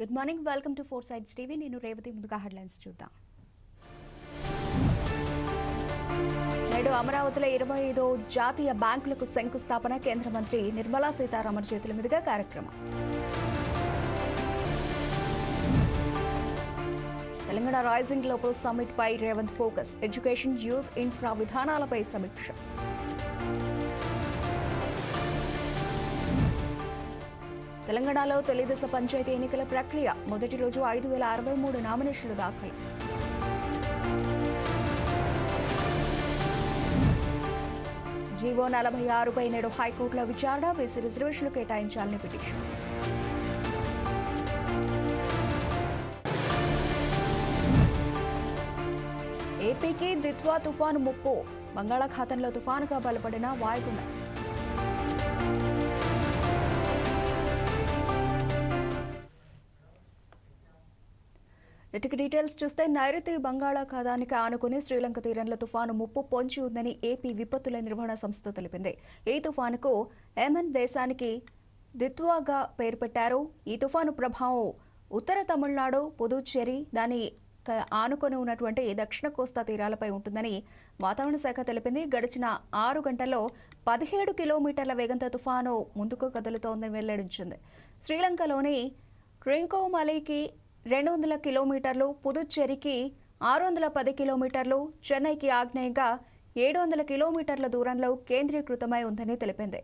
Good morning welcome to four sides TV నేను రేవతి. ముందుగా headlines చూద్దాం. నేడు అమరావతిలో ఇరవై ఐదో జాతీయ బ్యాంకులకు శంకుస్థాపన. కేంద్ర మంత్రి నిర్మలా సీతారామన్ చేతుల మీదుగా కార్యక్రమం. తెలంగాణ రైజింగ్ గ్లోబల్ సమ్మిట్ పై Revanth focus education youth infra విధానాలపై సమీక్ష. తెలంగాణలో తొలిదశ పంచాయతీ ఎన్నికల ప్రక్రియ. మొదటి రోజు ఐదు వేల అరవై మూడు నామినేషన్లు దాఖలు. జీవో నలభై ఆరుపై నేడు హైకోర్టులో విచారణ. బీసీ రిజర్వేషన్లు కేటాయించాలని పిటిషన్. ఏపీకి దిత్వా తుఫాను ముప్పు. బంగాళాఖాతంలో తుఫానుగా బలపడిన వాయుగుండం. ఇటుకి డీటెయిల్స్ చూస్తే నైరుతి బంగాళాఖాతానికి ఆనుకుని శ్రీలంక తీరంలో తుఫాను ముప్పు పొంచి ఉందని ఏపీ విపత్తుల నిర్వహణ సంస్థ తెలిపింది. ఈ తుఫానుకు ఏమన్ దేశానికి దిత్వాగా పేరు పెట్టారు. ఈ తుఫాను ప్రభావం ఉత్తర తమిళనాడు పుదుచ్చేరి దాని ఆనుకొని ఉన్నటువంటి దక్షిణ కోస్తా తీరాలపై ఉంటుందని వాతావరణ శాఖ తెలిపింది. గడిచిన ఆరు గంటల్లో పదిహేడు కిలోమీటర్ల వేగంతో తుఫాను ముందుకు కదులుతోందని వెల్లడించింది. శ్రీలంకలోని ట్రింకోమలీకి రెండు వందల కిలోమీటర్లు పుదుచ్చేరికి ఆరు వందల పది కిలోమీటర్లు చెన్నైకి ఆగ్నేయంగా ఏడు వందల కిలోమీటర్ల దూరంలో కేంద్రీకృతమై ఉందని తెలిపింది.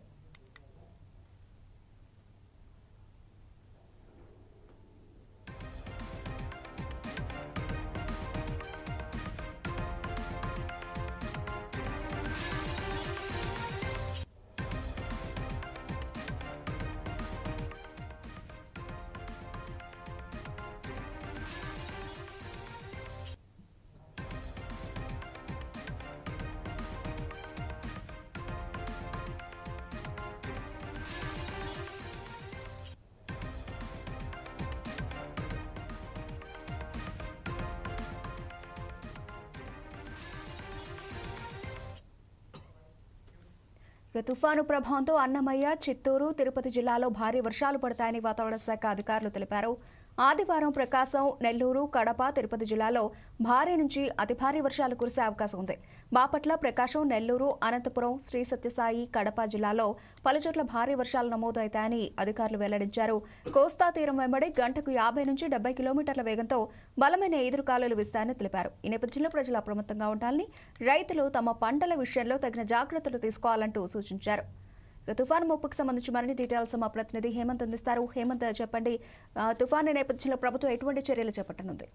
తుఫాను ప్రభావంతో అన్నమయ్య చిత్తూరు తిరుపతి జిల్లాలో భారీ వర్షాలు పడతాయని వాతావరణ శాఖ అధికారులు తెలిపారు. ఆదివారం ప్రకాశం నెల్లూరు కడప తిరుపతి జిల్లాలో భారీ నుంచి అతి భారీ వర్షాలు కురిసే అవకాశం ఉంది. బాపట్ల ప్రకాశం నెల్లూరు అనంతపురం శ్రీ సత్యసాయి కడప జిల్లాలో పలుచోట్ల భారీ వర్షాలు నమోదవుతాయని అధికారులు వెల్లడించారు. కోస్తా తీరం వెంబడి గంటకు యాభై నుంచి డెబ్బై కిలోమీటర్ల వేగంతో బలమైన ఎదురుకాలులు విస్తాయని తెలిపారు. ఈ నేపథ్యంలో ప్రజలు అప్రమత్తంగా ఉండాలని రైతులు తమ పంటల విషయంలో తగిన జాగ్రత్తలు తీసుకోవాలంటూ సూచించారు. తుఫాను ముప్పుకు సంబంధించి మరిన్ని డీటెయిల్స్ మా ప్రతినిధి హేమంత్ అందిస్తారు. హేమంత్ చెప్పండి. ఆ, తుఫాను నేపథ్యంలో ప్రభుత్వం ఎటువంటి చర్యలు చేపట్టనుంది?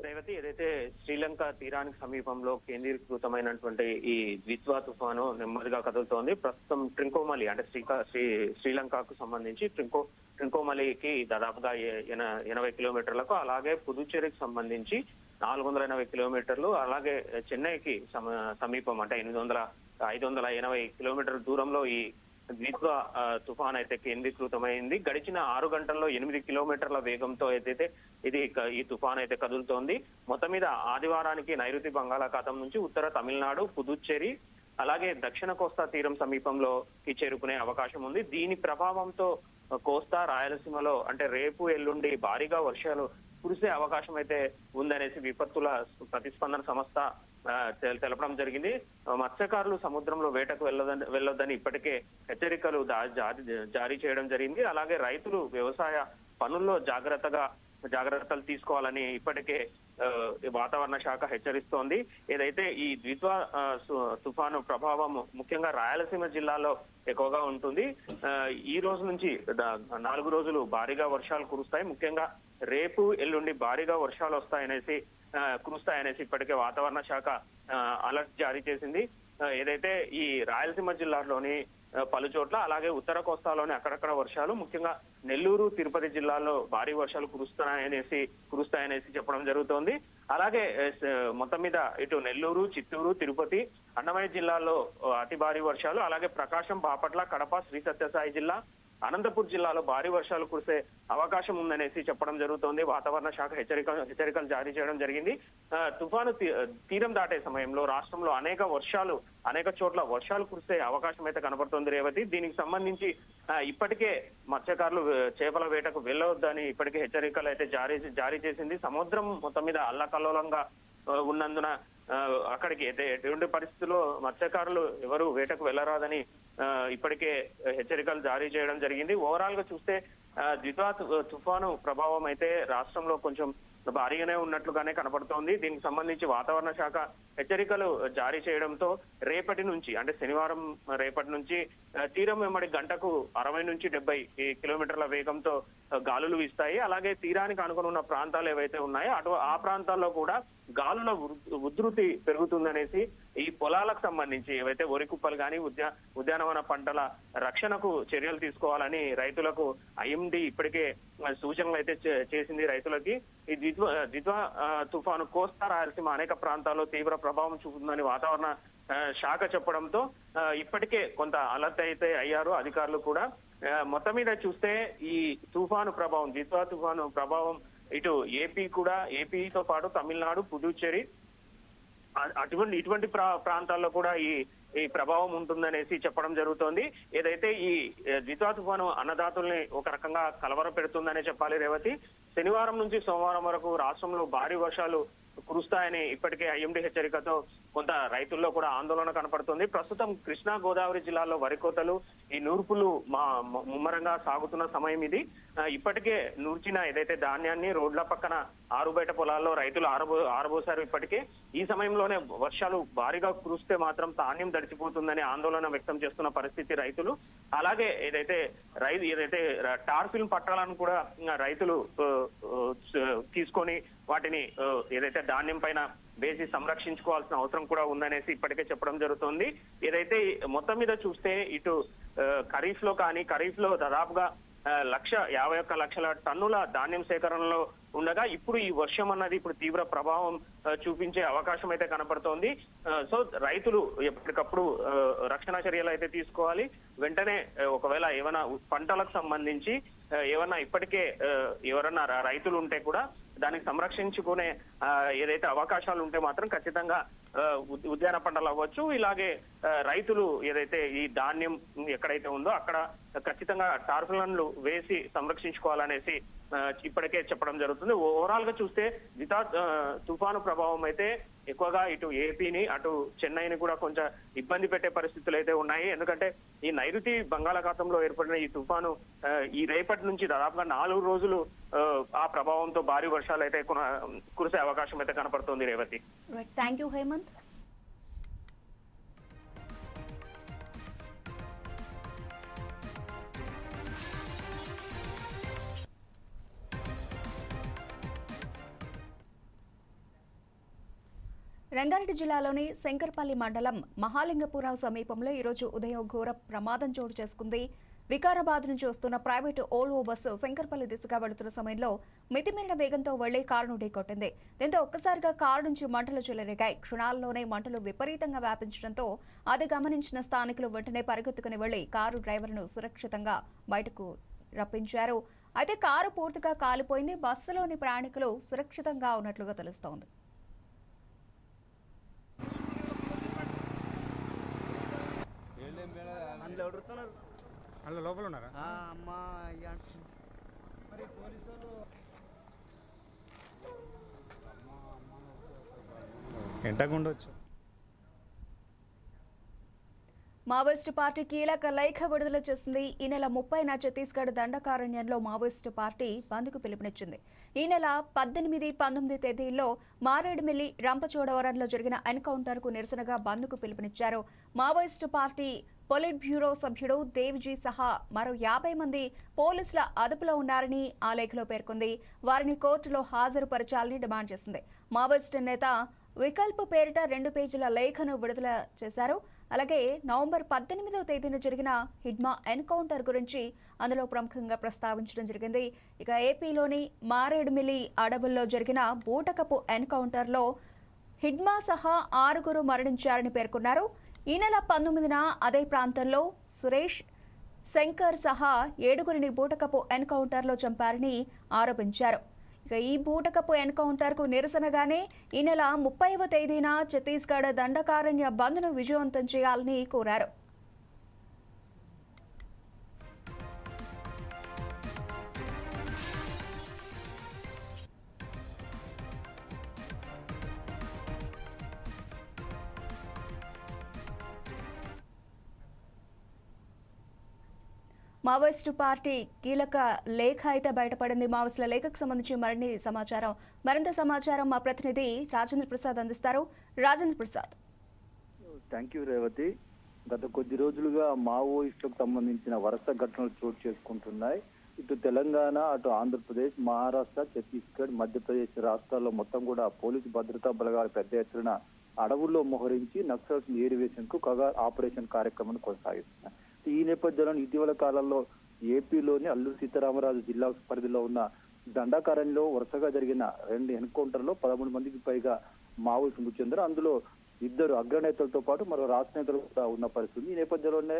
రేవతి ఏదైతే శ్రీలంక తీరానికి సమీపంలో కేంద్రీకృతమైనటువంటి ఈ ద్విత్వా తుఫాను నెమ్మదిగా కదులుతోంది. ప్రస్తుతం ట్రింకోమలి అంటే శ్రీకా శ్రీ శ్రీలంకకు సంబంధించి ట్రింకో ట్రింకోమలికి దాదాపుగా ఎనభై కిలోమీటర్లకు అలాగే పుదుచ్చేరికి సంబంధించి నాలుగు వందల ఎనభై కిలోమీటర్లు అలాగే చెన్నైకి సమీపం అంటే ఎనిమిది వందల ఐదు వందల ఎనభై కిలోమీటర్ల దూరంలో ఈ ద్విత్వ ఆ, తుఫాన్ అయితే కేంద్రీకృతమైంది. గడిచిన ఆరు గంటల్లో ఎనిమిది కిలోమీటర్ల వేగంతో ఏదైతే ఇది ఈ తుఫాన్ అయితే కదులుతోంది. మొత్తం మీద ఆదివారానికి నైరుతి బంగాళాఖాతం నుంచి ఉత్తర తమిళనాడు పుదుచ్చేరి అలాగే దక్షిణ కోస్తా తీరం సమీపంలో చేరుకునే అవకాశం ఉంది. దీని ప్రభావంతో కోస్తా రాయలసీమలో అంటే రేపు ఎల్లుండి భారీగా వర్షాలు కురిసే అవకాశం అయితే ఉందనేసి విపత్తుల ప్రతిస్పందన సంస్థ ఆ, తెలపడం జరిగింది. మత్స్యకారులు సముద్రంలో వేటకు వెళ్ళదని వెళ్ళొద్దని ఇప్పటికే హెచ్చరికలు జారీ చేయడం జరిగింది. అలాగే రైతులు వ్యవసాయ పనుల్లో జాగ్రత్తగా జాగ్రత్తలు తీసుకోవాలని ఇప్పటికే వాతావరణ శాఖ హెచ్చరిస్తోంది. ఏదైతే ఈ ద్విత్వ తుఫాను ప్రభావం ముఖ్యంగా రాయలసీమ జిల్లాలో ఎక్కువగా ఉంటుంది. ఆ, ఈ రోజు నుంచి నాలుగు రోజులు భారీగా వర్షాలు కురుస్తాయి. ముఖ్యంగా రేపు ఎల్లుండి భారీగా వర్షాలు వస్తాయనేసి కురుస్తాయనేసి ఇప్పటికే వాతావరణ శాఖ అలర్ట్ జారీ చేసింది. ఏదైతే ఈ రాయలసీమ జిల్లాలోని పలు చోట్ల అలాగే ఉత్తర కోస్తాలోని అక్కడక్కడ వర్షాలు ముఖ్యంగా నెల్లూరు తిరుపతి జిల్లాలో భారీ వర్షాలు కురుస్తాయనేసి కురుస్తాయనేసి చెప్పడం జరుగుతోంది. అలాగే మొత్తం మీద ఇటు నెల్లూరు చిత్తూరు తిరుపతి అన్నమయ్య జిల్లాలో అతి భారీ వర్షాలు అలాగే ప్రకాశం బాపట్ల కడప శ్రీ సత్యసాయి జిల్లా అనంతపూర్ జిల్లాలో భారీ వర్షాలు కురిసే అవకాశం ఉందనేసి చెప్పడం జరుగుతోంది. వాతావరణ శాఖ హెచ్చరిక హెచ్చరికలు జారీ చేయడం జరిగింది. తుఫాను తీ- తీరం దాటే సమయంలో రాష్ట్రంలో అనేక వర్షాలు అనేక చోట్ల వర్షాలు కురిసే అవకాశం అయితే కనబడుతోంది రేవతి. దీనికి సంబంధించి ఇప్పటికే మత్స్యకారులు చేపల వేటకు వెళ్ళవద్దని ఇప్పటికే హెచ్చరికలు అయితే జారీ జారీ చేసింది. సముద్రం మొత్తం మీద అల్లకల్లోలంగా ఉన్నందున అక్కడికి ఎటువంటి పరిస్థితుల్లో మత్స్యకారులు ఎవరు వేటకు వెళ్ళరాదని ఇప్పటికే హెచ్చరికలు జారీ చేయడం జరిగింది. ఓవరాల్గా చూస్తే ద్వితా ద్విత్వా తుఫాను ప్రభావం అయితే రాష్ట్రంలో కొంచెం భారీగానే ఉన్నట్లుగానే కనపడుతోంది. దీనికి సంబంధించి వాతావరణ శాఖ హెచ్చరికలు జారీ చేయడంతో రేపటి నుంచి అంటే శనివారం రేపటి నుంచి తీరం వెంబడి గంటకు అరవై నుంచి డెబ్బై కిలోమీటర్ల వేగంతో గాలులు వీస్తాయి. అలాగే తీరానికి అనుకుని ఉన్న ప్రాంతాలు ఏవైతే ఉన్నాయో అటు ఆ ప్రాంతాల్లో కూడా గాలుల ఉధృతి పెరుగుతుందనేసి ఈ పొలాలకు సంబంధించి ఏవైతే వరి కుప్పలు కానీ ఉద్యా ఉద్యానవన పంటల రక్షణకు చర్యలు తీసుకోవాలని రైతులకు ఐఎండి ఇప్పటికే సూచనలు అయితే చే- చేసింది రైతులకి. ఈ ద్విత్వ ద్విత్వ తుఫాను కోస్తా రాయలసీమ అనేక ప్రాంతాల్లో తీవ్ర ప్రభావం చూపుతుందని వాతావరణ శాఖ చెప్పడంతో ఇప్పటికే కొంత అలర్ట్ అయితే అయ్యారు. అధికారులు కూడా మొత్తం మీద చూస్తే ఈ తుఫాను ప్రభావం ద్విత్వ తుఫాను ప్రభావం ఇటు ఏపీ కూడా ఏపీతో పాటు తమిళనాడు పుదుచ్చేరి అటువంటి ఇటువంటి ప్రా- ప్రాంతాల్లో కూడా ఈ ఈ ప్రభావం ఉంటుందనేసి చెప్పడం జరుగుతోంది. ఏదైతే ఈ ద్వితా ద్విత్వా తుఫాను అన్నదాతల్ని ఒక రకంగా కలవర పెడుతుందనే చెప్పాలి రేవతి. శనివారం నుంచి సోమవారం వరకు రాష్ట్రంలో భారీ వర్షాలు కురుస్తాయని ఇప్పటికే ఐఎండీ హెచ్చరికతో కొంత రైతుల్లో కూడా ఆందోళన కనపడుతుంది. ప్రస్తుతం కృష్ణా గోదావరి జిల్లాలో వరి కోతలు ఈ నూర్పులు మా ముమ్మరంగా సాగుతున్న సమయం ఇది. ఇప్పటికే నూర్చిన ఏదైతే ధాన్యాన్ని రోడ్ల పక్కన ఆరుబయట పొలాల్లో రైతులు ఆరబో ఆరబోసారు ఇప్పటికే ఈ సమయంలోనే వర్షాలు భారీగా కురిస్తే మాత్రం ధాన్యం దడిచిపోతుందని ఆందోళన వ్యక్తం చేస్తున్న పరిస్థితి రైతులు. అలాగే ఏదైతే రైతు ఏదైతే టార్ఫిల్మ్ పట్టాలను కూడా రైతులు తీసుకొని వాటిని ఏదైతే ధాన్యం పైన వేసి సంరక్షించుకోవాల్సిన అవసరం కూడా ఉందనేసి ఇప్పటికే చెప్పడం జరుగుతుంది. ఏదైతే మొత్తం మీద చూస్తే ఇటు ఖరీఫ్లో కానీ ఖరీఫ్లో దాదాపుగా లక్ష యాభై ఒక్క లక్షల టన్నుల ధాన్యం సేకరణలో ఉండగా ఇప్పుడు ఈ వర్షం అన్నది ఇప్పుడు తీవ్ర ప్రభావం చూపించే అవకాశం అయితే కనపడుతోంది. సో రైతులు ఎప్పటికప్పుడు రక్షణ చర్యలు అయితే తీసుకోవాలి. వెంటనే ఒకవేళ ఏమైనా పంటలకు సంబంధించి ఆ, ఏమన్నా ఇప్పటికే ఎవరన్నా రైతులు ఉంటే కూడా దానికి సంరక్షించుకునే ఏదైతే అవకాశాలు ఉంటే మాత్రం ఖచ్చితంగా ఉద్యాన పంటలు అవ్వచ్చు. ఇలాగే రైతులు ఏదైతే ఈ ధాన్యం ఎక్కడైతే ఉందో అక్కడ ఖచ్చితంగా టార్పులన్లు వేసి సంరక్షించుకోవాలనేసి ఇప్పటికే చెప్పడం జరుగుతుంది. ఓవరాల్గా చూస్తే దితా తుఫాను ప్రభావం అయితే ఎక్కువగా ఇటు ఏపీని అటు చెన్నైని కూడా కొంచెం ఇబ్బంది పెట్టే పరిస్థితులు అయితే ఉన్నాయి. ఎందుకంటే ఈ నైరుతి బంగాళాఖాతంలో ఏర్పడిన ఈ తుఫాను ఈ రేపటి నుంచి దాదాపుగా నాలుగు రోజులు ఆ, ప్రభావంతో భారీ వర్షాలు అయితే కురిసే అవకాశం అయితే కనపడుతోంది రేవతి. థ్యాంక్ యూ హేమంత్ రంగారెడ్డి జిల్లాలోని శంకర్పల్లి మండలం మహాలింగపురం సమీపంలో ఈరోజు ఉదయం ఘోర ప్రమాదం చోటు చేసుకుంది. వికారాబాద్ నుంచి వస్తున్న ప్రైవేటు ఓల్వో బస్సు శంకర్పల్లి దిశగా వెళుతున్న సమయంలో మితిమీరిన వేగంతో వెళ్ళి కారును ఢీకొట్టింది దీంతో ఒక్కసారిగా కారు నుంచి మంటలు చెలరేగాయి. క్షణాల్లోనే మంటలు విపరీతంగా వ్యాపించడంతో అది గమనించిన స్థానికులు వెంటనే పరిగెత్తుకుని వెళ్ళి కారు డ్రైవర్ను సురక్షితంగా బయటకు రప్పించారు. అయితే కారు పూర్తిగా కాలిపోయింది. బస్సులోని ప్రయాణికులు సురక్షితంగా ఉన్నట్లుగా తెలుస్తోంది. అందులో ఎవరుతున్నారు అందులో లోపల ఉన్నారా? అమ్మా అయ్యా. అంటున్నారు. ఎంతకు ఉండొచ్చు? మావోయిస్టు పార్టీ కీలక లేఖ విడుదల చేసింది. ఈ నెల ముప్పైన ఛత్తీస్గఢ్ దండకారణ్యంలో మావోయిస్టు పార్టీ బంద్కు పిలుపునిచ్చింది. ఈ నెల పద్దెనిమిది పంతొమ్మిది తేదీల్లో మారేడుమిల్లి రంపచోడవరంలో జరిగిన ఎన్కౌంటర్కు నిరసనగా బంద్కు పిలుపునిచ్చారు. మావోయిస్టు పార్టీ పొలిట్ బ్యూరో సభ్యుడు దేవ్జీ సహా మరో యాభై మంది పోలీసుల అదుపులో ఉన్నారని ఆ లేఖలో పేర్కొంది. వారిని కోర్టులో హాజరుపరచాలని డిమాండ్ చేసింది. మావోయిస్టు నేత వికల్ప పేరిట రెండు పేజీల లేఖను విడుదల చేశారు. అలాగే నవంబర్ పద్దెనిమిదవ తేదీన జరిగిన హిడ్మా ఎన్కౌంటర్ గురించి అందులో ప్రముఖంగా ప్రస్తావించడం జరిగింది. ఇక ఏపీలోని మారేడుమిల్లి అడవుల్లో జరిగిన బూటకపు ఎన్కౌంటర్లో హిడ్మా సహా ఆరుగురు మరణించారని పేర్కొన్నారు. ఈ నెల పంతొమ్మిదిన అదే ప్రాంతంలో సురేష్ శంకర్ సహా ఏడుగురిని బూటకపు ఎన్కౌంటర్లో చంపారని ఆరోపించారు. ఇక ఈ బూటకపు ఎన్కౌంటర్కు నిరసనగానే ఈ నెల ముప్పైవ తేదీన ఛత్తీస్గఢ్ దండకారణ్య బంద్ను విజయవంతం చేయాలని కోరారు. మావోయిస్టు పార్టీ కీలక లేఖ అయితే బయటపడింది. మావోయిస్టుల లేఖకు సంబంధించి మరిన్ని సమాచారం. మరింత సమాచారం మా ప్రతినిధి రాజేంద్ర ప్రసాద్ అందిస్తారు. రాజేంద్ర ప్రసాద్. థ్యాంక్ యూ రేవతి గత కొద్ది రోజులుగా మావోయిస్టులకు సంబంధించిన వరుస ఘటనలు చోటు చేసుకుంటున్నాయి. ఇటు తెలంగాణ అటు ఆంధ్రప్రదేశ్ మహారాష్ట్ర ఛత్తీస్గఢ్ మధ్యప్రదేశ్ రాష్ట్రాల్లో మొత్తం కూడా పోలీసు భద్రతా బలగాలు పెద్ద ఎత్తున అడవుల్లో మోహరించి నక్సల్స్ ఏరివేషన్ కగా ఆపరేషన్ కార్యక్రమాన్ని కొనసాగిస్తున్నాయి. ఈ నేపథ్యంలో ఇటీవల కాలంలో ఏపీలోని అల్లూరు సీతారామరాజు జిల్లా పరిధిలో ఉన్న దండాకారంలో వరుసగా జరిగిన రెండు ఎన్కౌంటర్లో పదమూడు మందికి పైగా మావోయిస్టు మృతి చెందారు. అందులో ఇద్దరు అగ్రనేతలతో పాటు మరో రాష్ట్ర నేతలు కూడా ఉన్న పరిస్థితి ఈ నేపథ్యంలోనే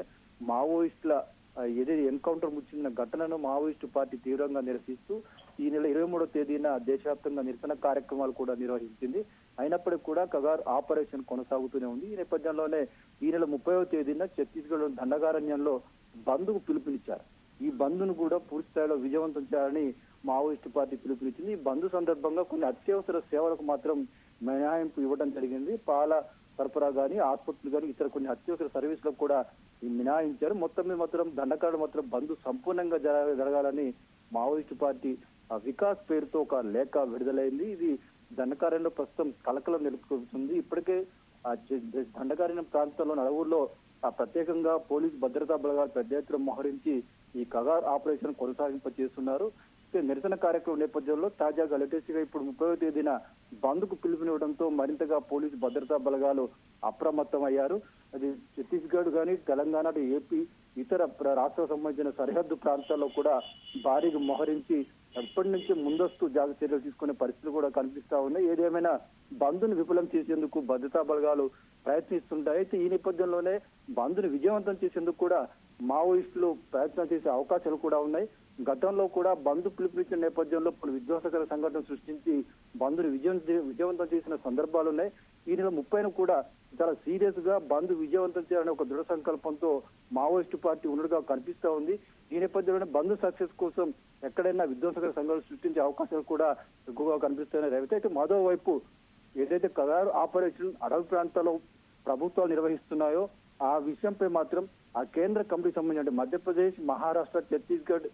మావోయిస్టుల ఆ, ఏదైతే ఎన్కౌంటర్ ముచ్చిన ఘటనను మావోయిస్టు పార్టీ తీవ్రంగా నిరసిస్తూ ఈ నెల ఇరవై మూడో తేదీన దేశవ్యాప్తంగా నిరసన కార్యక్రమాలు కూడా నిర్వహించింది. అయినప్పటికీ కూడా కగార్ ఆపరేషన్ కొనసాగుతూనే ఉంది. ఈ నేపథ్యంలోనే ఈ నెల ముప్పైవ తేదీన ఛత్తీస్గఢ్ దండకారణ్యంలో బంద్కు పిలుపునిచ్చారు. ఈ బంద్ను కూడా పూర్తి స్థాయిలో విజయవంతం చేయాలని మావోయిస్టు పార్టీ పిలుపునిచ్చింది. ఈ బంద్ సందర్భంగా కొన్ని అత్యవసర సేవలకు మాత్రం మినహాయింపు ఇవ్వడం జరిగింది. పాల సరఫరా కానీ ఆసుపత్రులు కానీ ఇతర కొన్ని అత్యవసర సర్వీసులకు కూడా ఈ మినహాయించారు. మొత్తం మీద మాత్రం దండకారుడు మాత్రం బంద్ సంపూర్ణంగా జరగ- జరగాలని మావోయిస్టు పార్టీ వికాస్ పేరుతో ఒక లేఖ విడుదలైంది. ఇది దండకార్యంలో ప్రస్తుతం కలకలం నెలకొల్పుతుంది ఇప్పటికే దండకార్యం ప్రాంతంలో అడవుల్లో ఆ ప్రత్యేకంగా పోలీస్ భద్రతా బలగాలు పెద్ద ఎత్తున మోహరించి ఈ కగార్ ఆపరేషన్ కొనసాగింప చేస్తున్నారు నిరసన కార్యక్రమం నేపథ్యంలో తాజాగా లేటెస్ట్గా ఇప్పుడు ముప్పై తేదీన బంద్కు పిలుపునివ్వడంతో మరింతగా పోలీసు భద్రతా బలగాలు అప్రమత్తం అయ్యారు అది ఛత్తీస్గఢ్ కానీ తెలంగాణ ఏపీ ఇతర ప్ర- రాష్ట్రాలకు సంబంధించిన సరిహద్దు ప్రాంతాల్లో కూడా భారీగా మోహరించి ఎప్పటి నుంచి ముందస్తు జాగ్రత్త చర్యలు తీసుకునే పరిస్థితులు కూడా కనిపిస్తా ఉన్నాయి. ఏదేమైనా బంద్ను విఫలం చేసేందుకు భద్రతా బలగాలు ప్రయత్నిస్తుంటాయి. అయితే ఈ నేపథ్యంలోనే బంద్ను విజయవంతం చేసేందుకు కూడా మావోయిస్టులు ప్రయత్నం చేసే అవకాశాలు కూడా ఉన్నాయి. గతంలో కూడా బంద్ పిలుపునిచ్చిన నేపథ్యంలో పలు విధ్వంసకర సంఘటన సృష్టించి బంద్ను విజయం విజయవంతం చేసిన సందర్భాలు ఉన్నాయి. ఈ నెల ముప్పైన కూడా చాలా సీరియస్గా బంద్ విజయవంతం చేయాలనే ఒక దృఢ సంకల్పంతో మావోయిస్టు పార్టీ ఉన్నట్టుగా కనిపిస్తా ఉంది. ఈ నేపథ్యంలోనే బంద్ సక్సెస్ కోసం ఎక్కడైనా విధ్వంసకర సంఘాలు సృష్టించే అవకాశాలు కూడా ఎక్కువగా కనిపిస్తున్నాయి. రేవతి అయితే మరో వైపు ఏదైతే కదారు ఆపరేషన్ అడవి ప్రాంతాల్లో ప్రభుత్వాలు నిర్వహిస్తున్నాయో ఆ విషయంపై మాత్రం ఆ కేంద్ర కమిటీకి సంబంధించిన మధ్యప్రదేశ్ మహారాష్ట్ర ఛత్తీస్గఢ్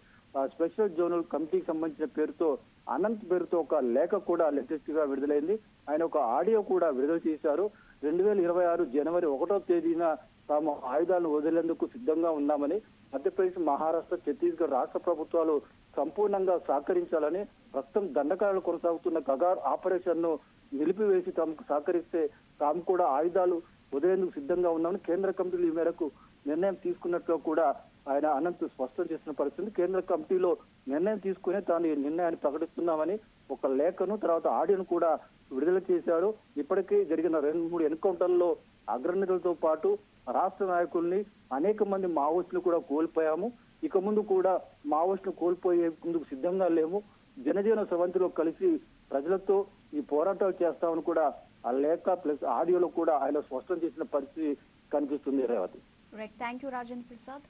స్పెషల్ జోనల్ కమిటీకి సంబంధించిన పేరుతో అనంత్ పేరుతో ఒక లేఖ కూడా లేటెస్ట్గా విడుదలైంది. ఆయన ఒక ఆడియో కూడా విడుదల చేశారు. రెండు వేల ఇరవై ఆరు జనవరి ఒకటో తేదీన తాము ఆయుధాలను వదిలేందుకు సిద్ధంగా ఉన్నామని మధ్యప్రదేశ్ మహారాష్ట్ర ఛత్తీస్గఢ్ రాష్ట్ర ప్రభుత్వాలు సంపూర్ణంగా సహకరించాలని ప్రస్తుతం దండకాలను కొనసాగుతున్న కగార్ ఆపరేషన్ను నిలిపివేసి తమకు సహకరిస్తే తాము కూడా ఆయుధాలు వదిలేందుకు సిద్ధంగా ఉన్నామని కేంద్ర కమిటీలు ఈ మేరకు నిర్ణయం తీసుకున్నట్లు కూడా ఆయన అనంత్ స్పష్టం చేసిన పరిస్థితి కేంద్ర కమిటీలో నిర్ణయం తీసుకుని తాను ఈ నిర్ణయాన్ని ప్రకటిస్తున్నామని ఒక లేఖను తర్వాత ఆడియోను కూడా విడుదల చేశారు. ఇప్పటికే జరిగిన రెండు మూడు ఎన్కౌంటర్లో అగ్రనేతలతో పాటు రాష్ట్ర నాయకుల్ని అనేక మంది మావోయిస్టులు కూడా కోల్పోయాము. ఇక ముందు కూడా మావోయిస్టులు కోల్పోయే ముందుకు సిద్ధంగా లేము. జనజీవన సవంతిలో కలిసి ప్రజలతో ఈ పోరాటాలు చేస్తామని కూడా ఆ లేఖ ప్లస్ ఆడియోలో కూడా ఆయన స్పష్టం చేసిన పరిస్థితి కనిపిస్తుంది Revathi. Right thank you Rajendra Prasad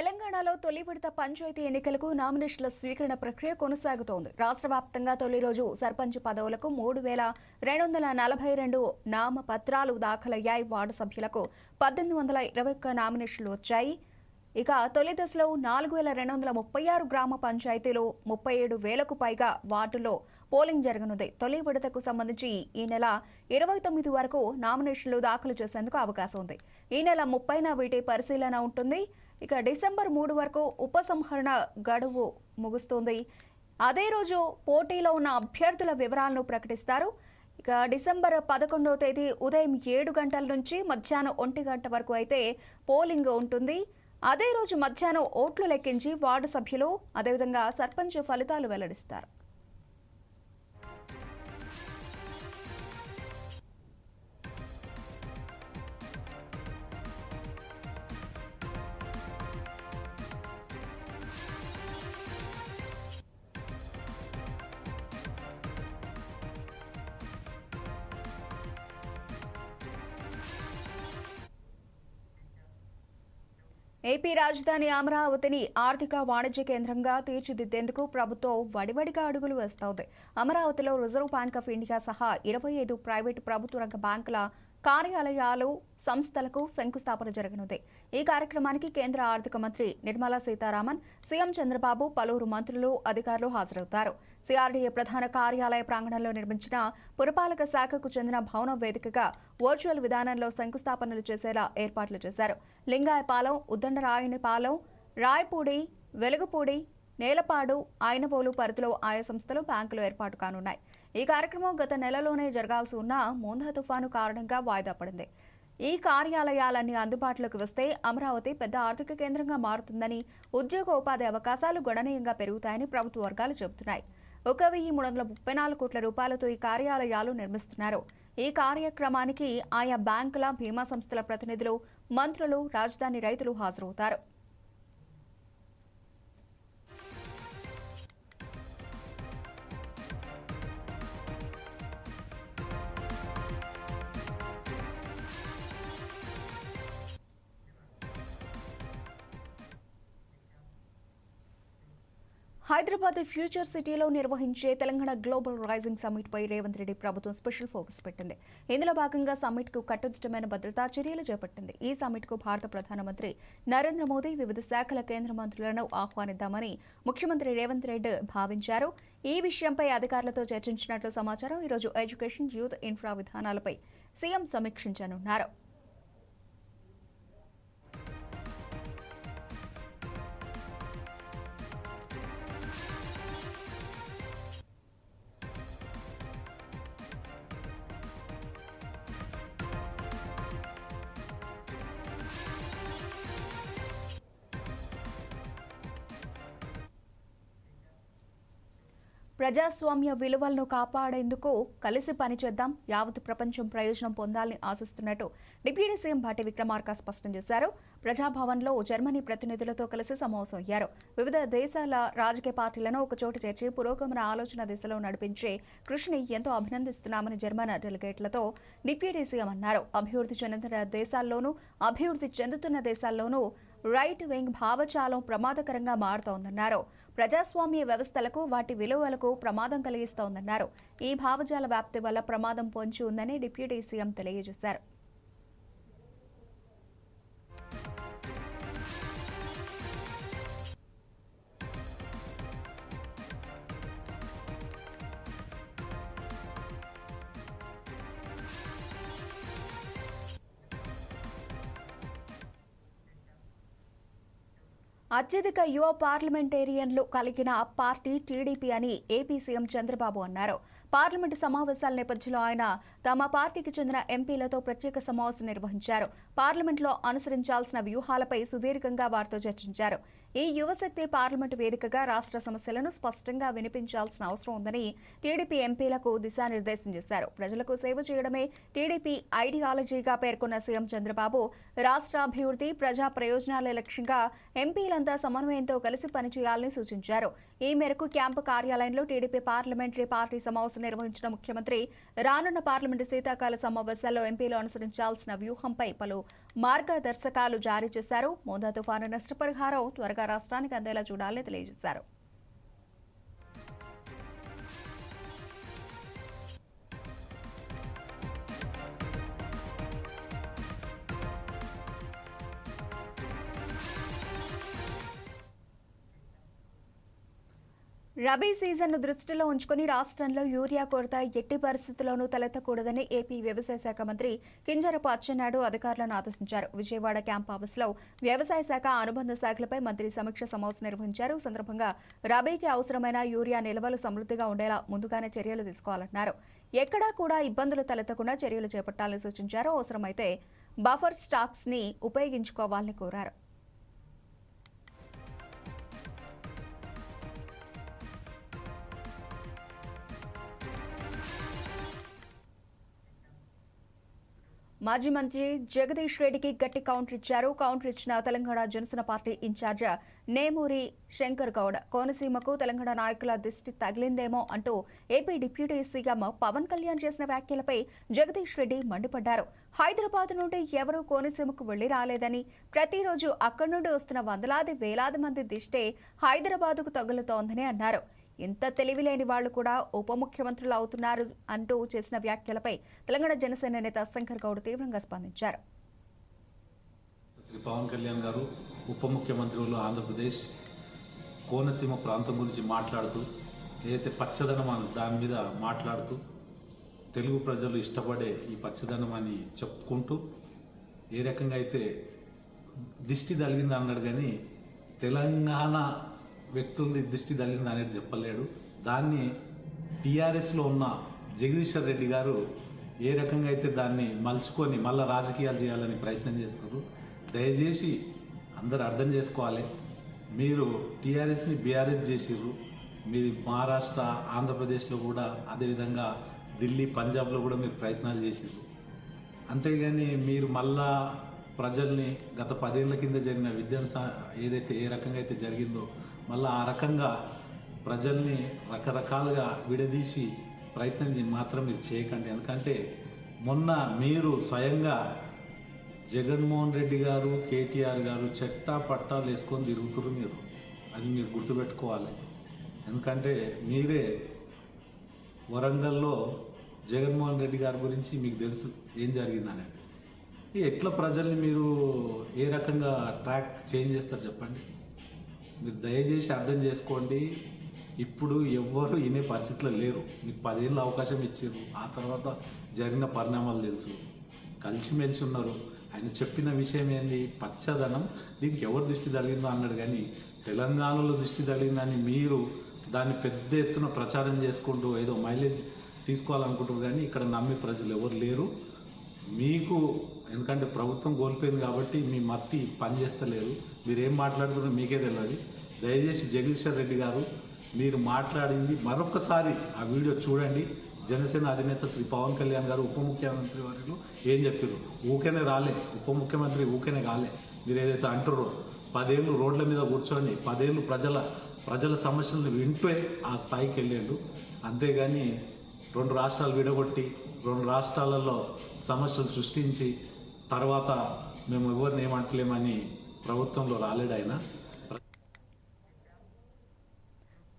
తెలంగాణలో తొలి విడత పంచాయతీ ఎన్నికలకు నామినేషన్ల స్వీకరణ ప్రక్రియ కొనసాగుతోంది. రాష్ట్ర వ్యాప్తంగా తొలి రోజు సర్పంచ్ పదవులకు మూడు వేల రెండు వందల నలభై రెండు నామపత్రాలు దాఖలయ్యాయి. వార్డు సభ్యులకు పద్దెనిమిది వందల ఇరవై ఒక్క నామినేషన్లు వచ్చాయి. ఇక తొలి దశలో నాలుగు వేల రెండు వందల ముప్పై ఆరు గ్రామ పంచాయతీలు ముప్పై ఏడు వేలకు పైగా వార్డులో పోలింగ్ జరగనుంది. తొలి విడతకు సంబంధించి ఈ నెల ఇరవై తొమ్మిది వరకు నామినేషన్లు దాఖలు చేసేందుకు అవకాశం ఉంది. ఈ నెల ముప్పైన వీటి పరిశీలన ఉంటుంది. ఇక డిసెంబర్ మూడు వరకు ఉపసంహరణ గడువు ముగుస్తుంది. అదే రోజు పోటీలో ఉన్న అభ్యర్థుల వివరాలను ప్రకటిస్తారు. ఇక డిసెంబర్ పదకొండవ తేదీ ఉదయం ఏడు గంటల నుంచి మధ్యాహ్నం ఒంటి గంట వరకు అయితే పోలింగ్ ఉంటుంది. అదే రోజు మధ్యాహ్నం ఓట్లు లెక్కించి వార్డు సభ్యులు అదేవిధంగా సర్పంచ్ ఫలితాలు వెల్లడిస్తారు. ఏపీ రాజధాని అమరావతిని ఆర్థిక వాణిజ్య కేంద్రంగా తీర్చిదిద్దేందుకు ప్రభుత్వం వడివడిగా అడుగులు వేస్తోంది. అమరావతిలో రిజర్వ్ బ్యాంక్ ఆఫ్ ఇండియా సహా ఇరవై ఐదు ప్రైవేటు ప్రభుత్వ రంగ బ్యాంకుల కార్యాలయాలు సంస్థలకు శంకుస్థాపన జరగనుంది. ఈ కార్యక్రమానికి కేంద్ర ఆర్థిక మంత్రి నిర్మలా సీతారామన్ సీఎం చంద్రబాబు పలువురు మంత్రులు అధికారులు హాజరవుతారు. సిఆర్డీఏ ప్రధాన కార్యాలయ ప్రాంగణంలో నిర్మించిన పురపాలక శాఖకు చెందిన భవనం వేదికగా వర్చువల్ విధానంలో శంకుస్థాపనలు చేసేలా ఏర్పాట్లు చేశారు. లింగాయపాలెం ఉద్దండరాయునిపాలెం రాయపూడి వెలుగుపూడి నేలపాడు ఆయనవోలు పరిధిలో ఆయా సంస్థలు బ్యాంకులు ఏర్పాటు కానున్నాయి. ఈ కార్యక్రమం గత నెలలోనే జరగాల్సి ఉన్న మోందా తుఫాను కారణంగా వాయిదా పడింది. ఈ కార్యాలయాలన్నీ అందుబాటులోకి వస్తే అమరావతి పెద్ద ఆర్థిక కేంద్రంగా మారుతుందని ఉద్యోగ ఉపాధి అవకాశాలు గణనీయంగా పెరుగుతాయని ప్రభుత్వ వర్గాలు చెబుతున్నాయి. ఒక వెయ్యి మూడు వందల ముప్పై నాలుగు కోట్ల రూపాయలతో ఈ కార్యాలయాలు నిర్మిస్తున్నారు. ఈ కార్యక్రమానికి ఆయా బ్యాంకుల బీమా సంస్థల ప్రతినిధులు మంత్రులు రాజధాని రైతులు హాజరవుతారు. హైదరాబాద్ ఫ్యూచర్ సిటీలో నిర్వహించే తెలంగాణ గ్లోబల్ రైజింగ్ సమ్మిట్పై రేవంత్ రెడ్డి ప్రభుత్వం స్పెషల్ ఫోకస్ పెట్టింది. ఇందులో భాగంగా సమ్మిట్కు కట్టుదిట్టమైన భద్రతా చర్యలు చేపట్టింది. ఈ సమ్మిట్కు భారత ప్రధానమంత్రి నరేంద్ర మోదీ వివిధ శాఖల కేంద్ర మంత్రులను ఆహ్వానిద్దామని ముఖ్యమంత్రి రేవంత్ రెడ్డి భావించారు. ఈ విషయంపై అధికారులతో చర్చించినట్లు సమాచారం ఈరోజు ఎడ్యుకేషన్ యూత్ ఇన్ఫ్రా విధానాలపై సీఎం సమీక్షించనున్నారు. ప్రజాస్వామ్య విలువలను కాపాడేందుకు కలిసి పనిచేద్దాం యావత్ ప్రపంచం ప్రయోజనం పొందాలని ఆశిస్తున్నట్టు డిప్యూటీ సీఎం భాటి విక్రమార్క స్పష్టం చేశారు. ప్రజాభవన్లో జర్మనీ ప్రతినిధులతో కలిసి సమావేశమయ్యారు వివిధ దేశాల రాజకీయ పార్టీలను ఒకచోట చేర్చి పురోగమన ఆలోచన దిశలో నడిపించే కృషిని ఎంతో అభినందిస్తున్నామని జర్మన్ డెలిగేట్లతో డిప్యూటీ సీఎం అన్నారు. అభివృద్ధి చెందుతున్న దేశాల్లోనూ అభివృద్ధి చెందుతున్న దేశాల్లోనూ రైట్ వింగ్ భావజాలం ప్రమాదకరంగా మారుతోందన్నారు. ప్రజాస్వామ్య వ్యవస్థలకు వాటి విలువలకు ప్రమాదం కలిగిస్తోందన్నారు. ఈ భావజాల వ్యాప్తి వల్ల ప్రమాదం పొంచి ఉందని డిప్యూటీ సీఎం తెలియజేశారు. అత్యధిక యువ పార్లమెంటేరియన్లు కలిగిన పార్టీ టీడీపీ అని ఏపీ సీఎం చంద్రబాబు అన్నారు. పార్లమెంటు సమావేశాల నేపథ్యంలో ఆయన తమ పార్టీకి చెందిన ఎంపీలతో ప్రత్యేక సమావేశం నిర్వహించారు. పార్లమెంట్లో అనుసరించాల్సిన వ్యూహాలపై సుదీర్ఘంగా వారితో చర్చించారు. ఈ యువశక్తి పార్లమెంటు వేదికగా రాష్ట్ర సమస్యలను స్పష్టంగా వినిపించాల్సిన అవసరం ఉందని టీడీపీ ఎంపీలకు దిశానిర్దేశం చేశారు. ప్రజలకు సేవ చేయడమే టీడీపీ ఐడియాలజీగా పేర్కొన్న సీఎం చంద్రబాబు రాష్ట్రాభివృద్ధి ప్రజా ప్రయోజనాల లక్ష్యంగా ఎంపీలంతా సమన్వయంతో కలిసి పనిచేయాలని సూచించారు. ఈ మేరకు క్యాంపు కార్యాలయంలో టీడీపీ పార్లమెంటరీ పార్టీ సమావేశం నిర్వహించిన ముఖ్యమంత్రి రానున్న పార్లమెంటు శీతాకాల సమావేశాల్లో ఎంపీలు అనుసరించాల్సిన వ్యూహంపై పలు మార్గదర్శకాలు జారీ చేశారు. మోదా తుఫాను నష్టపరిహారం త్వరగా రాష్ట్రానికి అందేలా చూడాలని తెలియజేశారు. రబీ సీజన్ను దృష్టిలో ఉంచుకుని రాష్ట్రంలో యూరియా కొరత ఎట్టి పరిస్థితుల్లోనూ తలెత్తకూడదని ఏపీ వ్యవసాయ శాఖ మంత్రి కింజరపు అచ్చెన్నాయుడు అధికారులను ఆదేశించారు. విజయవాడ క్యాంప్ ఆఫీస్లో వ్యవసాయ శాఖ అనుబంధ శాఖలపై మంత్రి సమీక్ష సమావేశం నిర్వహించారు. సందర్భంగా రబీకి అవసరమైన యూరియా నిల్వలు సమృద్ధిగా ఉండేలా ముందుగానే చర్యలు తీసుకోవాలన్నారు. ఎక్కడా కూడా ఇబ్బందులు తలెత్తకుండా చర్యలు చేపట్టాలని సూచించారు. అవసరమైతే బఫర్ స్టాక్స్ని ఉపయోగించుకోవాలని కోరారు. మాజీ మంత్రి జగదీష్ రెడ్డికి గట్టి కౌంటర్ ఇచ్చారు. కౌంటర్ ఇచ్చిన తెలంగాణ జనసేన పార్టీ ఇన్ఛార్జ్ నేమూరి శంకర్ గౌడ్. కోనసీమకు తెలంగాణ నాయకుల దిష్టి తగిలిందేమో అంటూ AP deputy CM Pawan Kalyan చేసిన వ్యాఖ్యలపై జగదీష్ రెడ్డి మండిపడ్డారు. హైదరాబాద్ నుండి ఎవరూ కోనసీమకు వెళ్ళి రాలేదని ప్రతిరోజు అక్కడి నుండి వస్తున్న వందలాది వేలాది మంది దిష్టే హైదరాబాద్కు తగులుతోందని అన్నారు. ఇంత తెలివిలేని వాళ్ళు కూడా ఉప ముఖ్యమంత్రులు అవుతున్నారు అంటూ చేసిన వ్యాఖ్యలపై తెలంగాణ జనసేన నేత శంకర్ గౌడ్ తీవ్రంగా స్పందించారు. శ్రీ పవన్ కళ్యాణ్ గారు ఉప ముఖ్యమంత్రులు ఆంధ్రప్రదేశ్ కోనసీమ ప్రాంతం గురించి మాట్లాడుతూ ఏదైతే పచ్చదనం దాని మీద మాట్లాడుతూ తెలుగు ప్రజలు ఇష్టపడే ఈ పచ్చదనం అని చెప్పుకుంటూ ఏ రకంగా అయితే దిష్టి తగిలింది అన్నాడు కానీ తెలంగాణ వ్యక్తులది దృష్టి తగిలింది అనేది చెప్పలేడు. దాన్ని టీఆర్ఎస్లో ఉన్న జగదీశ్వర్ రెడ్డి గారు ఏ రకంగా అయితే దాన్ని మలుచుకొని మళ్ళీ రాజకీయాలు చేయాలని ప్రయత్నం చేస్తారు దయచేసి అందరు అర్థం చేసుకోవాలి. మీరు టీఆర్ఎస్ని బీఆర్ఎస్ చేసిర్రు. మీది మహారాష్ట్ర ఆంధ్రప్రదేశ్లో కూడా అదేవిధంగా ఢిల్లీ పంజాబ్లో కూడా మీరు ప్రయత్నాలు చేసిర్రు. అంతేగాని మీరు మళ్ళా ప్రజల్ని గత పదేళ్ళ కింద జరిగిన విధ్వంస ఏదైతే ఏ రకంగా అయితే జరిగిందో మళ్ళీ ఆ రకంగా ప్రజల్ని రకరకాలుగా విడదీసి ప్రయత్నం మాత్రం మీరు చేయకండి. ఎందుకంటే మొన్న మీరు స్వయంగా జగన్మోహన్ రెడ్డి గారు కేటీఆర్ గారు చెట్టా పట్టాలు వేసుకొని తిరుగుతురు మీరు. అది మీరు గుర్తుపెట్టుకోవాలి. ఎందుకంటే మీరే వరంగల్లో జగన్మోహన్ రెడ్డి గారి గురించి మీకు తెలుసు ఏం జరిగిందని ఎట్లా ప్రజల్ని మీరు ఏ రకంగా ట్రాక్ చేంజ్ చేస్తారు చెప్పండి? మీరు దయచేసి అర్థం చేసుకోండి. ఇప్పుడు ఎవ్వరు వినే పరిస్థితిలో లేరు. మీకు పదేళ్ళ అవకాశం ఇచ్చారు ఆ తర్వాత జరిగిన పరిణామాలు తెలుసు. కలిసిమెలిసి ఉన్నారు. ఆయన చెప్పిన విషయం ఏంది? పచ్చదనం. దీనికి ఎవరు దృష్టి తగిలిందో అన్నాడు కానీ తెలంగాణలో దృష్టి తగిలిందని మీరు దాన్ని పెద్ద ఎత్తున ప్రచారం చేసుకుంటూ ఏదో మైలేజ్ తీసుకోవాలనుకుంటారు కానీ ఇక్కడ నమ్మే ప్రజలు ఎవరు లేరు. మీకు ఎందుకంటే ప్రభుత్వం కోల్పోయింది కాబట్టి మీ మత్తి పనిచేస్తలేదు మీరు ఏం మాట్లాడుతున్నారో మీకే తెలియదు దయచేసి జగదీశ్వర్ రెడ్డి గారు మీరు మాట్లాడింది మరొకసారి ఆ వీడియో చూడండి. జనసేన అధినేత శ్రీ పవన్ కళ్యాణ్ గారు ఉప ముఖ్యమంత్రి వారిలో ఏం చెప్పారు ఊకేనే రాలే. ఉప ముఖ్యమంత్రి ఊకేనే కాలే. మీరు ఏదైతే అంటారో పదేళ్ళు రోడ్ల మీద కూర్చొని పదేళ్ళు ప్రజల ప్రజల సమస్యలను వింటే ఆ స్థాయికి వెళ్ళాడు. అంతేగాని రెండు రాష్ట్రాలు విడగొట్టి రెండు రాష్ట్రాలలో సమస్యలు సృష్టించి తర్వాత మేము ఎవరిని ఏమంటలేమని ప్రభుత్వంలో రాలేడు ఆయన.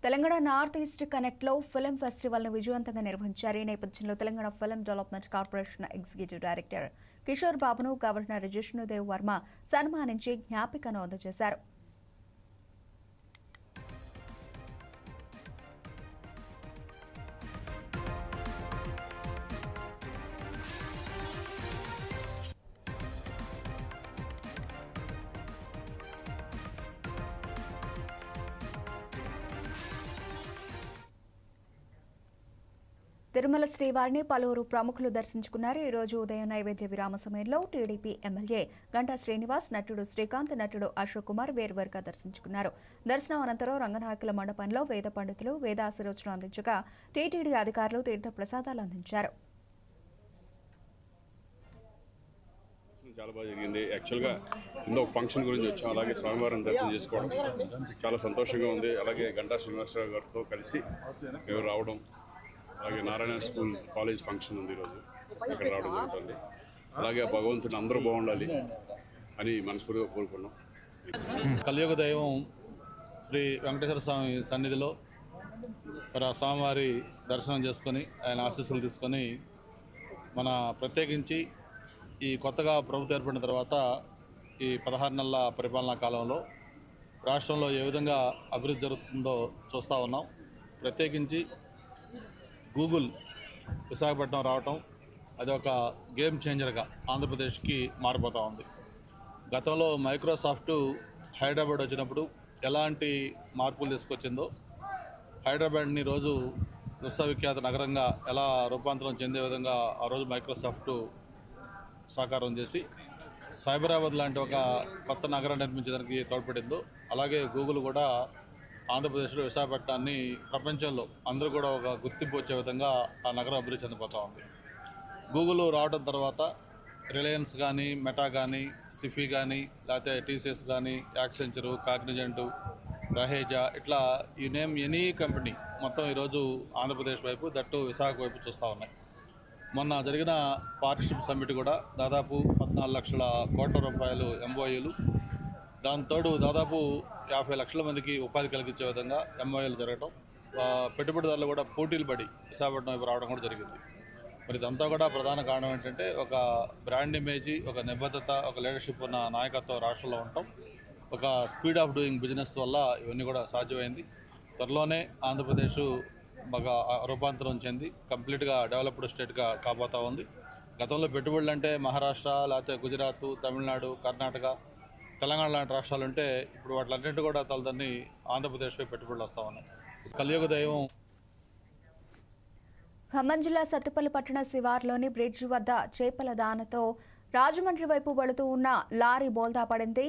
తెలంగాణ నార్త్ ఈస్ట్ కనెక్ట్లో ఫిల్మ్ ఫెస్టివల్ను విజయవంతంగా నిర్వహించారు. ఈ నేపథ్యంలో Telangana film development corporation executive director Kishore బాబును గవర్నర్ జిష్ణుదేవ్ వర్మ సన్మానించి జ్ఞాపికను అందజేశారు. తిరుమల శ్రీవారిని పలువురు ప్రముఖులు దర్శించుకున్నారు. ఈ రోజు ఉదయం నైవేద్య విరామ సమయంలో టీడీపీ ఎమ్మెల్యే గంటా శ్రీనివాస్ నటుడు శ్రీకాంత్ నటుడు అశోక్ కుమార్ వేరువేరుగా దర్శించుకున్నారు. దర్శనం అనంతరం రంగనాయకుల మండపంలో వేద పండితులు వేద అందించగా టీటీడీ అధికారులు తీర్థ ప్రసాదాలు అందించారు చాలా బాగా జరిగింది. యాక్చువల్గా కింద ఒక ఫంక్షన్ గురించి వచ్చాం. అలాగే స్వామివారిని దర్శనం చేసుకోవడం చాలా సంతోషంగా ఉంది. అలాగే గంటా శ్రీనివాసరావు గారితో కలిసి మేము రావడం అలాగే నారాయణ స్కూల్ కాలేజ్ ఫంక్షన్ ఉంది ఈరోజు. ఇక్కడ రావడం జరుగుతుంది. అలాగే ఆ భగవంతుని అందరూ బాగుండాలి అని మనస్ఫూర్తిగా కోరుకున్నాం. కలియుగ దైవం శ్రీ వెంకటేశ్వర స్వామి సన్నిధిలో మరి ఆ స్వామివారి దర్శనం చేసుకొని ఆయన ఆశీస్సులు తీసుకొని మన ప్రత్యేకించి ఈ కొత్తగా ప్రభుత్వం ఏర్పడిన తర్వాత ఈ పదహారు నెలల పరిపాలనా కాలంలో రాష్ట్రంలో ఏ విధంగా అభివృద్ధి జరుగుతుందో చూస్తూ ఉన్నాం. ప్రత్యేకించి గూగుల్ విశాఖపట్నం రావటం అది ఒక గేమ్ చేంజర్గా ఆంధ్రప్రదేశ్కి మారిపోతూ ఉంది. గతంలో మైక్రోసాఫ్ట్ హైదరాబాద్ వచ్చినప్పుడు ఎలాంటి మార్పులు తీసుకొచ్చిందో హైదరాబాద్ని రోజు విశ్వవిఖ్యాత నగరంగా ఎలా రూపాంతరం చెందే విధంగా ఆ రోజు మైక్రోసాఫ్ట్ సాకారం చేసి సైబరాబాద్ లాంటి ఒక కొత్త నగరం నిర్మించడానికి తోడ్పడిందో అలాగే గూగుల్ కూడా ఆంధ్రప్రదేశ్లో విశాఖపట్నాన్ని ప్రపంచంలో అందరూ కూడా ఒక గుర్తింపు వచ్చే విధంగా ఆ నగరం అభివృద్ధి చెందిపోతూ ఉంది. గూగుల్ రావడం తర్వాత రిలయన్స్ కానీ మెటా కానీ సిఫీ కానీ లేకపోతే టీసీఎస్ కానీ యాక్సెంచరు కాగ్నిజెంటు రహేజా ఇట్లా ఈ నేమ్ ఎనీ కంపెనీ మొత్తం ఈరోజు ఆంధ్రప్రదేశ్ వైపు దట్టు విశాఖ వైపు చూస్తూ ఉన్నాయి. మొన్న జరిగిన పార్ట్నర్షిప్ సమ్మిట్ కూడా దాదాపు పద్నాలుగు లక్షల కోట్ల రూపాయలు ఎంఓయూలు దాంతోడు దాదాపు యాభై లక్షల మందికి ఉపాధి కలిగించే విధంగా ఎంఓయూలు జరగడం పెట్టుబడిదారులు కూడా పోటీలు పడి విశాఖపట్నం వైపు రావడం కూడా జరిగింది. మరి ఇదంతా కూడా ప్రధాన కారణం ఏంటంటే ఒక బ్రాండ్ ఇమేజీ ఒక నిబద్ధత ఒక లీడర్షిప్ ఉన్న నాయకత్వం రాష్ట్రంలో ఉండటం ఒక స్పీడ్ ఆఫ్ డూయింగ్ బిజినెస్ వల్ల ఇవన్నీ కూడా సాధ్యమైంది. త్వరలోనే ఆంధ్రప్రదేశ్ బాగా రూపాంతరం చెంది కంప్లీట్గా డెవలప్డ్ స్టేట్గా కాబోతా ఉంది. గతంలో పెట్టుబడులు అంటే మహారాష్ట్ర లేకపోతే గుజరాత్ తమిళనాడు కర్ణాటక తెలంగాణ లాంటి రాష్ట్రాలు ఉంటే ఇప్పుడు వాటిలన్నింటి కూడా తలదన్ని ఆంధ్రప్రదేశ్ పెట్టుబడులు వస్తూ ఉన్నాయి కలియుగ దైవం ఖమ్మం జిల్లా సత్తుపల్లి పట్టణ శివార్లోని బ్రిడ్జ్ వద్ద చేపల దానతో రాజమండ్రి వైపు వెళుతూ ఉన్న లారీ బోల్తా పడింది.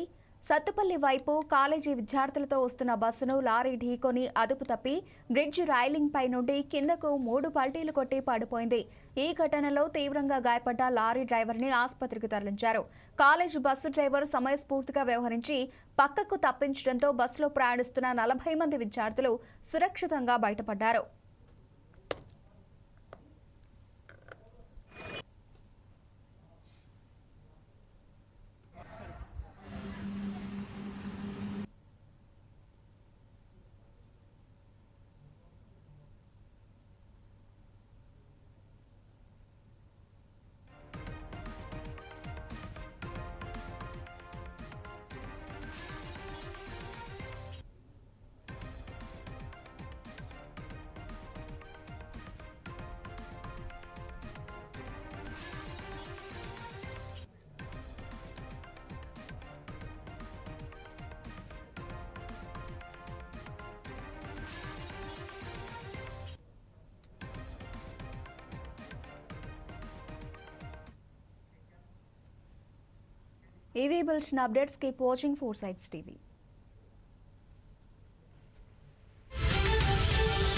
సత్తుపల్లి వైపు కాలేజీ విద్యార్థులతో వస్తున్న బస్సును లారీ ఢీకొని అదుపు తప్పి బ్రిడ్జ్ రైలింగ్ పై నుండి కిందకు మూడు పల్టీలు కొట్టి పడిపోయింది. ఈ ఘటనలో తీవ్రంగా గాయపడ్డ లారీ డ్రైవర్ని ఆసుపత్రికి తరలించారు. కాలేజీ బస్సు డ్రైవర్ సమయస్ఫూర్తిగా వ్యవహరించి పక్కకు తప్పించడంతో బస్సులో ప్రయాణిస్తున్న నలభై మంది విద్యార్థులు సురక్షితంగా బయటపడ్డారు. EV bullion updates keep watching four sites TV